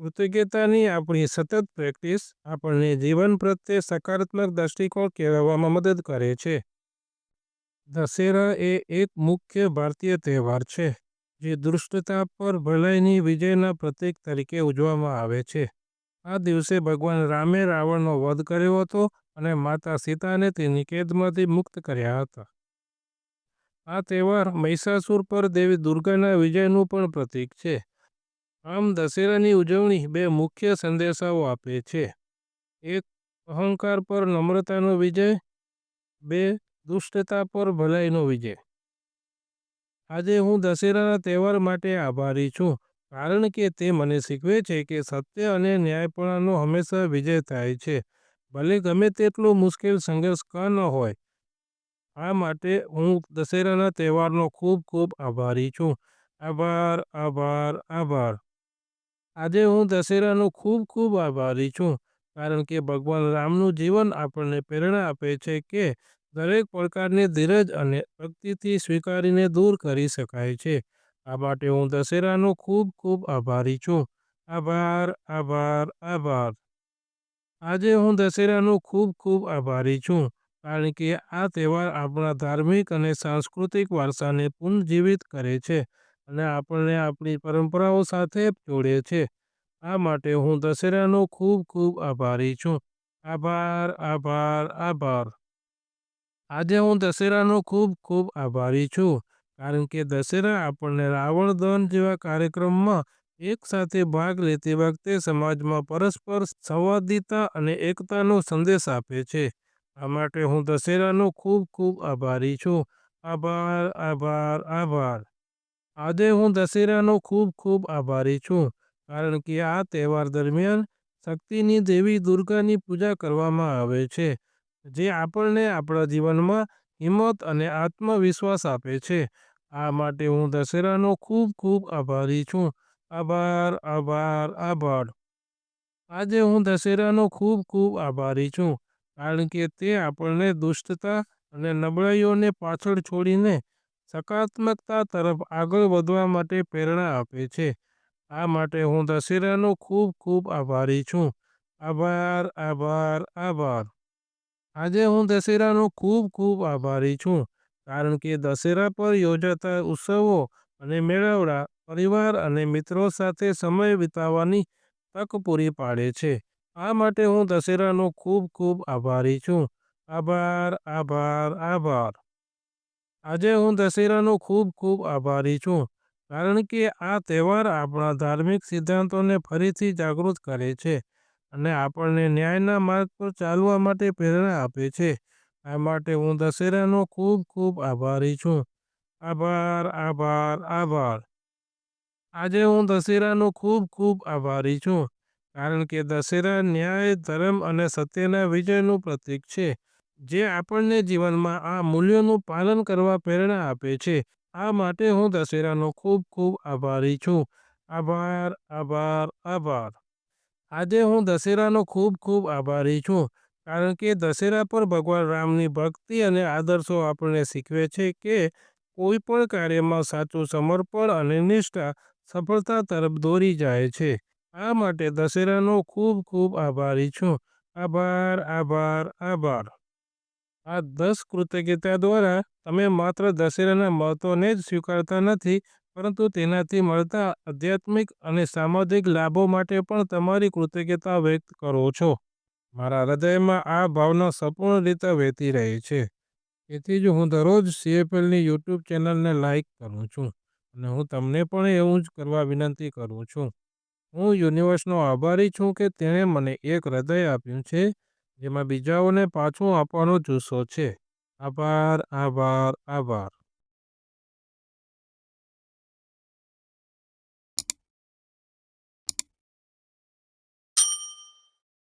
કૃતજ્ઞતાની આપણી સતત પ્રેક્ટિસ આપણને જીવન પ્રત્યે સકારાત્મક દૃષ્ટિકોણ કેળવવામાં મદદ કરે છે. દશેરા એ એક મુખ્ય ભારતીય તહેવાર છે, જે દુષ્ટતા પર ભલાઈની વિજયના પ્રતીક તરીકે ઉજવવામાં આવે છે. આ દિવસે ભગવાન રામે રાવણનો વધ કર્યો હતો અને માતા સીતાને તેની કેદમાંથી મુક્ત કર્યા હતા. આ તહેવાર મહિષાસુર પર દેવી દુર્ગાના વિજયનું પણ પ્રતીક છે. આમ, દશેરાની ઉજવણી બે મુખ્ય સંદેશાઓ આપે છે. એક અહંકાર પર નમ્રતાનો વિજય. બે દુષ્ટતા પર ભલાઈનો વિજય. આજે હું દશેરાના તહેવાર માટે આભારી છું કારણ કે તે મને શીખવે છે કે સત્ય અને ન્યાયપણાનો હંમેશા વિજય થાય છે, ભલે ગમે તેટલો મુશ્કેલ સંઘર્ષ ન હોય. આ માટે હું દશેરાના તહેવારનો ખૂબ ખૂબ આભારી છું. આભાર, આભાર, આભાર. આજે હું દશેરાનો ખૂબ ખૂબ આભારી છું કારણ કે ભગવાન રામનું જીવન આપણને પ્રેરણા આપે છે કે દરેક પડકારને ધીરજ અને ભક્તિથી સ્વીકારીને દૂર કરી શકાય છે. આ માટે હું દશેરાનો ખૂબ ખૂબ આભારી છું. આભાર, આભાર, આભાર. આજે હું દશેરાનો ખૂબ ખૂબ આભારી છું કારણ કે આ તહેવાર આપણા ધાર્મિક અને સાંસ્કૃતિક વારસાને પુનજીવિત કરે છે અને આપણને આપણી પરંપરાઓ સાથે જોડે છે. આ માટે હું દશેરાનો ખૂબ ખૂબ આભારી છું. આભાર, આભાર, આભાર. આજે હું દશેરાનો ખૂબ ખૂબ આભારી છું કારણ કે દશેરા આપણને રાવણ દહન જેવા કાર્યક્રમમાં એકસાથે ભાગ લેતી વખતે સમાજમાં પરસ્પર સંવાદિતા અને એકતાનો સંદેશ આપે છે. આ માટે હું દશેરાનો ખૂબ ખૂબ આભારી છું. આભાર, આભાર, આભાર. આજે હું દશેરાનો ખૂબ ખૂબ આભારી છું કારણ કે આ તહેવાર દરમિયાન શક્તિની દેવી દુર્ગાની પૂજા કરવામાં આવે છે, જે આપણને આપણા જીવનમાં હિંમત અને આત્મવિશ્વાસ આપે છે. આ માટે હું દશેરાનો ખૂબ ખૂબ આભારી છું. આભાર, આભાર, આભાર. આજે હું દશેરાનો ખૂબ ખૂબ આભારી છું કારણ કે તે આપણને દુષ્ટતા અને નબળાઈઓને પાછળ છોડીને સકારાત્મકતા તરફ આગળ વધવા માટે પ્રેરણા આપે છે. આ માટે હું દશેરાનો ખૂબ ખૂબ આભારી છું. આભાર, આભાર, આભાર. આજે હું દશેરાનો ખૂબ ખૂબ આભારી છું કારણ કે દશેરા પર યોજાતા ઉત્સવો અને મેળાવડા પરિવાર અને મિત્રો સાથે સમય વિતાવવાની તક પૂરી પાડે છે. આ માટે હું દશેરાનો ખૂબ ખૂબ આભારી છું. આભાર, આભાર, આભાર. આજે હું દશેરાનો ખૂબ ખૂબ આભારી છું કારણ કે આ તહેવાર આપણા ધાર્મિક સિદ્ધાંતોને ફરીથી જાગૃત કરે છે અને આપણને ન્યાયના માર્ગ પર ચાલવા માટે પ્રેરણા આપે છે. આ માટે હું દશેરાનો ખૂબ ખૂબ આભારી છું. આભાર, આભાર, આભાર. આજે હું દશેરાનો ખૂબ ખૂબ આભારી છું કારણ કે દશેરા ન્યાય, ધર્મ અને સત્યના વિજયનું પ્રતીક છે, જે આપણને જીવનમાં આ મૂલ્યોનું પાલન કરવા પ્રેરણા આપે છે. આ માટે હું દશેરાનો ખૂબ ખૂબ આભારી છું. આભાર, આભાર, આભાર. આજે હું દશેરાનો ખૂબ ખૂબ આભારી છું કારણ કે દશેરા પર ભગવાન રામની ભક્તિ અને આદર્શો આપણને શીખવે છે કે કોઈ પણ કાર્યમાં સાચું સમર્પણ અને નિષ્ઠા સફળતા તરફ દોરી જાય છે. આ માટે દશેરાનો ખૂબ ખૂબ આભારી છું. આભાર, આભાર, આભાર. આ દસ કૃતજ્ઞતા દ્વારા તમે માત્ર દશેરાના મહત્વને જ સ્વીકારતા નથી, પરંતુ તેનાથી મળતા આધ્યાત્મિક અને સામાજિક લાભો માટે પણ તમારી કૃતજ્ઞતા વ્યક્ત કરો છો. મારા હૃદયમાં આ ભાવના સંપૂર્ણ રીતે વહેતી રહે છે. તેથી જ હું દરરોજ સીએફએલની યુટ્યુબ ચેનલને લાઇક કરું છું અને હું તમને પણ એવું જ કરવા વિનંતી કરું છું. હું યુનિવર્સનો આભારી છું કે તેણે મને એક હૃદય આપ્યું છે જેમાં બીજાઓને પાછું આપવાનો જુસ્સો છે. આભાર, આભાર, આભાર.